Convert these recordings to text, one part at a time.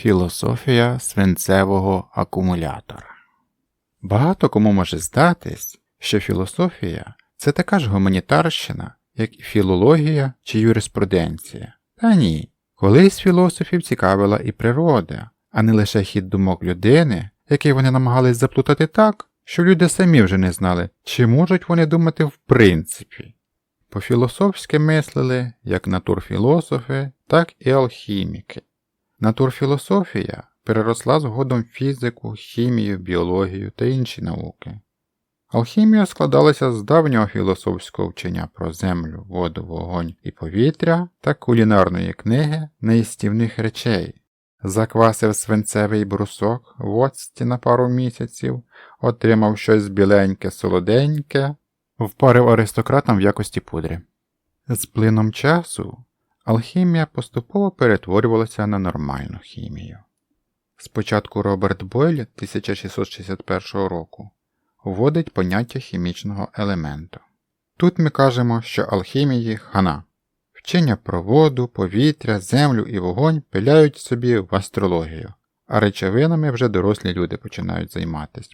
Філософія свинцевого акумулятора. Багато кому може здатись, що філософія це така ж гуманітарщина, як і філологія чи юриспруденція. Та ні. Колись філософів цікавила і природа, а не лише хід думок людини, який вони намагались заплутати так, що люди самі вже не знали, чи можуть вони думати в принципі. По-філософськи мислили як натурфілософи, так і алхіміки. Натурфілософія переросла згодом фізику, хімію, біологію та інші науки. Алхімія складалася з давнього філософського вчення про землю, воду, вогонь і повітря та кулінарної книги неїстівних речей. Заквасив свинцевий брусок в оцті на пару місяців, отримав щось біленьке, солоденьке, впарив аристократам в якості пудри. З плином часу алхімія поступово перетворювалася на нормальну хімію. Спочатку Роберт Бойль 1661 року вводить поняття хімічного елементу. Тут ми кажемо, що алхімії хана. Вчення про воду, повітря, землю і вогонь пиляють собі в астрологію, а речовинами вже дорослі люди починають займатися.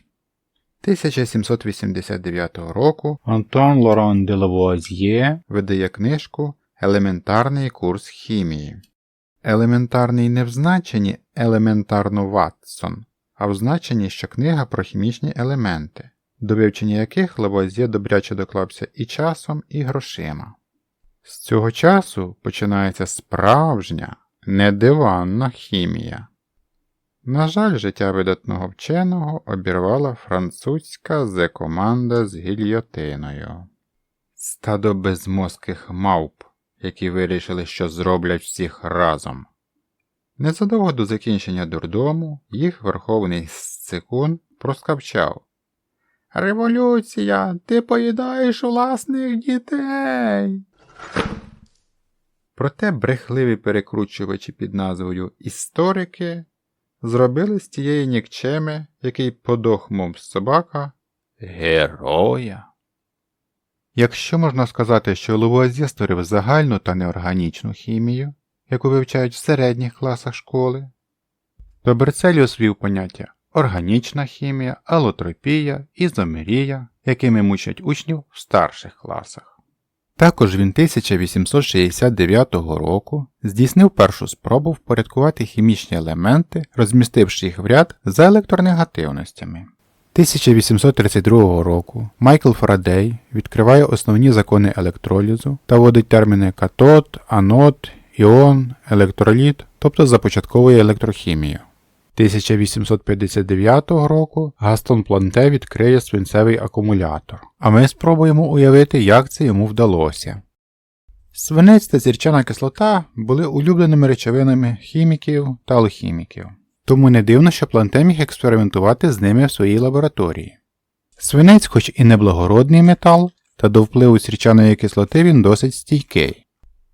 1789 року Антуан Лоран де Лавуазьє видає книжку Елементарний курс хімії. Елементарний не в значенні елементарно Ватсон, а в значенні, що книга про хімічні елементи, до вивчення яких Лавуазьє добряче доклався і часом, і грошима. З цього часу починається справжня, недиванна хімія. На жаль, життя видатного вченого обірвала французька зе-команда з гільйотиною. Стадо безмозких мавп, які вирішили, що зроблять всіх разом. Незадовго до закінчення дурдому їх верховний сцикун проскавчав. Революція, ти поїдаєш власних дітей. Проте брехливі перекручувачі під назвою Історики зробили з тієї нікчеми, який подох, мов собака, героя. Якщо можна сказати, що Лавуазьє створив загальну та неорганічну хімію, яку вивчають в середніх класах школи, то Берцеліус вів поняття органічна хімія, алотропія, ізомерія, якими мучать учнів в старших класах. Також він 1869 року здійснив першу спробу впорядкувати хімічні елементи, розмістивши їх в ряд за електронегативностями. 1832 року Майкл Фарадей відкриває основні закони електролізу та вводить терміни катод, анод, іон, електроліт, тобто започатковує електрохімію. 1859 року Гастон Планте відкриє свинцевий акумулятор, а ми спробуємо уявити, як це йому вдалося. Свинець та зірчана кислота були улюбленими речовинами хіміків та алхіміків, тому не дивно, що Планте міг експериментувати з ними в своїй лабораторії. Свинець, хоч і не благородний метал, та до впливу сірчаної кислоти він досить стійкий.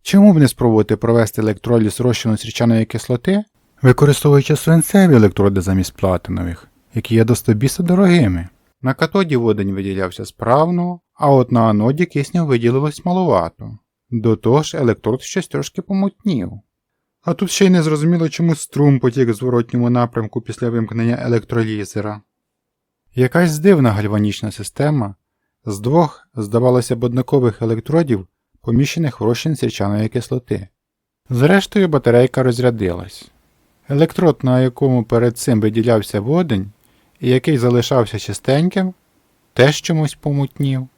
Чому б не спробувати провести електроліз розчину сірчаної кислоти використовуючи свинцеві електроди замість платинових, які є достобіса дорогими. На катоді водень виділявся справно, а от на аноді кисню виділилось маловато. До того ж електрод щось трошки помутнів. А тут ще й не зрозуміло, чому струм потік в зворотньому напрямку після вимкнення електролізера. Якась дивна гальванічна система з двох, здавалося б, однакових електродів, поміщених в розчин сірчаної кислоти. Зрештою, батарейка розрядилась. Електрод, на якому перед цим виділявся водень, і який залишався чистеньким, теж чомусь помутнів.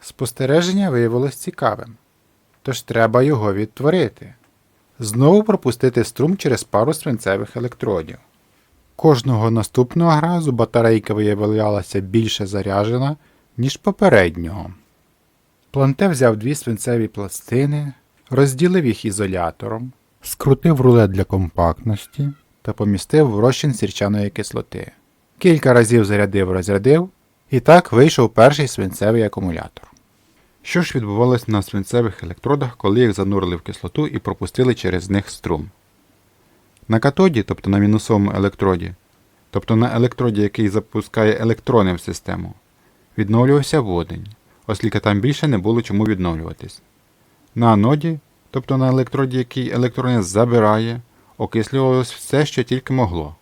Спостереження виявилось цікавим, тож треба його відтворити. Знову пропустити струм через пару свинцевих електродів. Кожного наступного разу батарейка виявлялася більше заряджена, ніж попереднього. Планте взяв дві свинцеві пластини, розділив їх ізолятором, скрутив рулет для компактності та помістив в розчин сірчаної кислоти. Кілька разів зарядив розрядив, і так вийшов перший свинцевий акумулятор. Що ж відбувалося на свинцевих електродах, коли їх занурили в кислоту і пропустили через них струм? На катоді, тобто на мінусовому електроді, тобто на електроді, який запускає електрони в систему, відновлювався водень, оскільки там більше не було чому відновлюватись. На аноді тобто на електроді, який електрони забирає, окислювалось все, що тільки могло.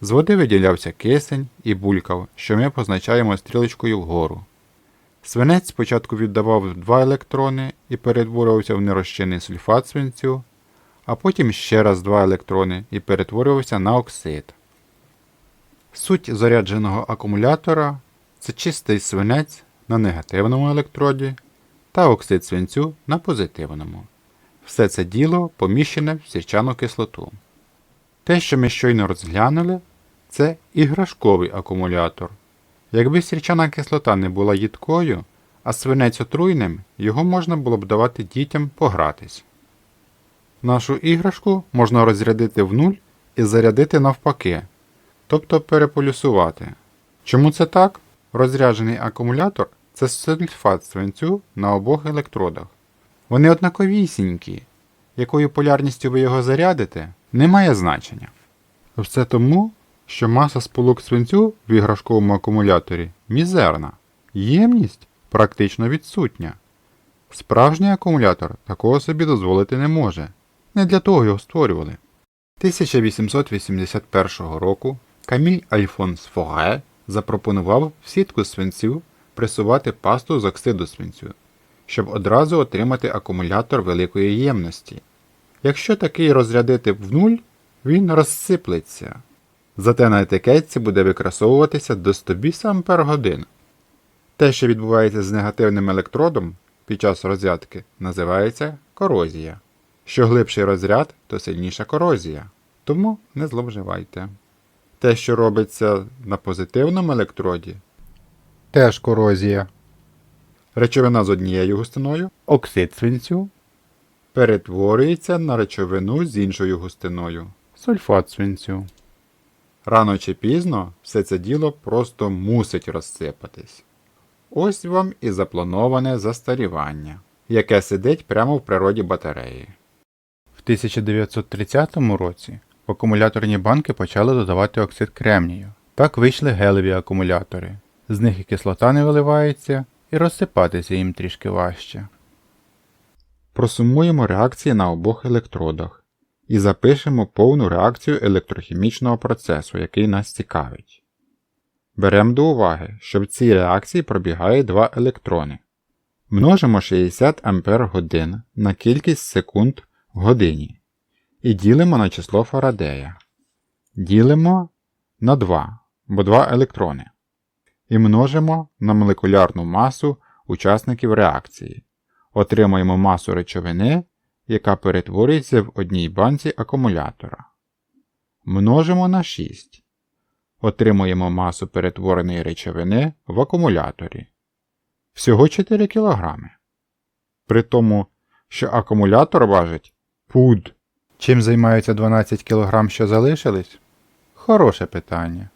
З води виділявся кисень і булькав, що ми позначаємо стрілочкою вгору. Свинець спочатку віддавав два електрони і перетворювався в нерозчинний сульфат свинцю, а потім ще раз два електрони і перетворювався на оксид. Суть зарядженого акумулятора це чистий свинець на негативному електроді та оксид свинцю на позитивному. Все це діло поміщене в сірчану кислоту. Те, що ми щойно розглянули, це іграшковий акумулятор. Якби сірчана кислота не була їдкою, а свинець отруйним, його можна було б давати дітям погратись. Нашу іграшку можна розрядити в нуль і зарядити навпаки, тобто переполюсувати. Чому це так? Розряджений акумулятор це сульфат свинцю на обох електродах. Вони однаковісінькі. Якою полярністю ви його зарядите, не має значення. Все тому, що маса сполук свинцю в іграшковому акумуляторі мізерна, ємність практично відсутня. Справжній акумулятор такого собі дозволити не може. Не для того його створювали. 1881 року Каміль Альфонс Фоге запропонував в сітку свинцю пресувати пасту з оксиду свинцю, щоб одразу отримати акумулятор великої ємності. Якщо такий розрядити в нуль, він розсиплеться. Зате на етикетці буде викрасовуватися до 100 біса ампер годин. Те, що відбувається з негативним електродом під час розрядки, називається корозія. Що глибший розряд, то сильніша корозія. Тому не зловживайте. Те, що робиться на позитивному електроді, теж корозія. Речовина з однією густиною, оксид свинцю, перетворюється на речовину з іншою густиною, сульфат свинцю. Рано чи пізно все це діло просто мусить розсипатись. Ось вам і заплановане застарівання, яке сидить прямо в природі батареї. В 1930 році в акумуляторні банки почали додавати оксид кремнію. Так вийшли гелеві акумулятори. З них і кислота не виливається, і розсипатися їм трішки важче. Просумуємо реакції на обох електродах і запишемо повну реакцію електрохімічного процесу, який нас цікавить. Беремо до уваги, що в цій реакції пробігає два електрони. Множимо 60 Ампер годин на кількість секунд в годині і ділимо на число Фарадея. Ділимо на 2, бо 2 електрони. І множимо на молекулярну масу учасників реакції. Отримаємо масу речовини, яка перетворюється в одній банці акумулятора. Множимо на 6. Отримуємо масу перетвореної речовини в акумуляторі. Всього 4 кг. При тому, що акумулятор важить пуд. Чим займаються 12 кг, що залишились? Хороше питання.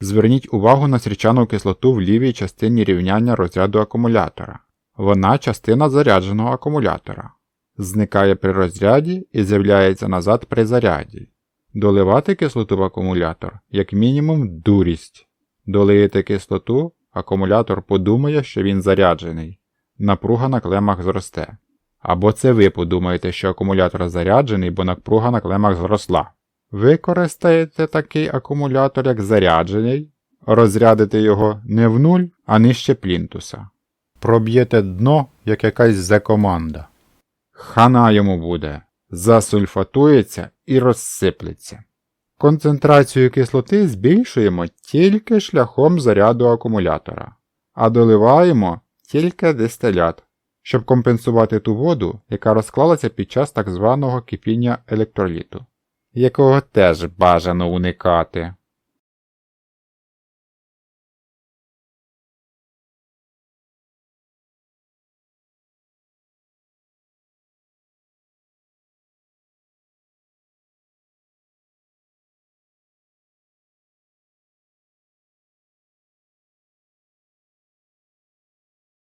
Зверніть увагу на сірчану кислоту в лівій частині рівняння розряду акумулятора. Вона частина зарядженого акумулятора. Зникає при розряді і з'являється назад при заряді. Доливати кислоту в акумулятор, як мінімум, дурість. Долиєте кислоту, акумулятор подумає, що він заряджений. Напруга на клемах зросте. Або це ви подумаєте, що акумулятор заряджений, бо напруга на клемах зросла. Використаєте такий акумулятор як заряджений, розрядите його не в нуль, а нижче плінтуса. Проб'єте дно, як якась Зе-команда. Хана йому буде, засульфатується і розсиплеться. Концентрацію кислоти збільшуємо тільки шляхом заряду акумулятора, а доливаємо тільки дистилят, щоб компенсувати ту воду, яка розклалася під час так званого кипіння електроліту, якого теж бажано уникати.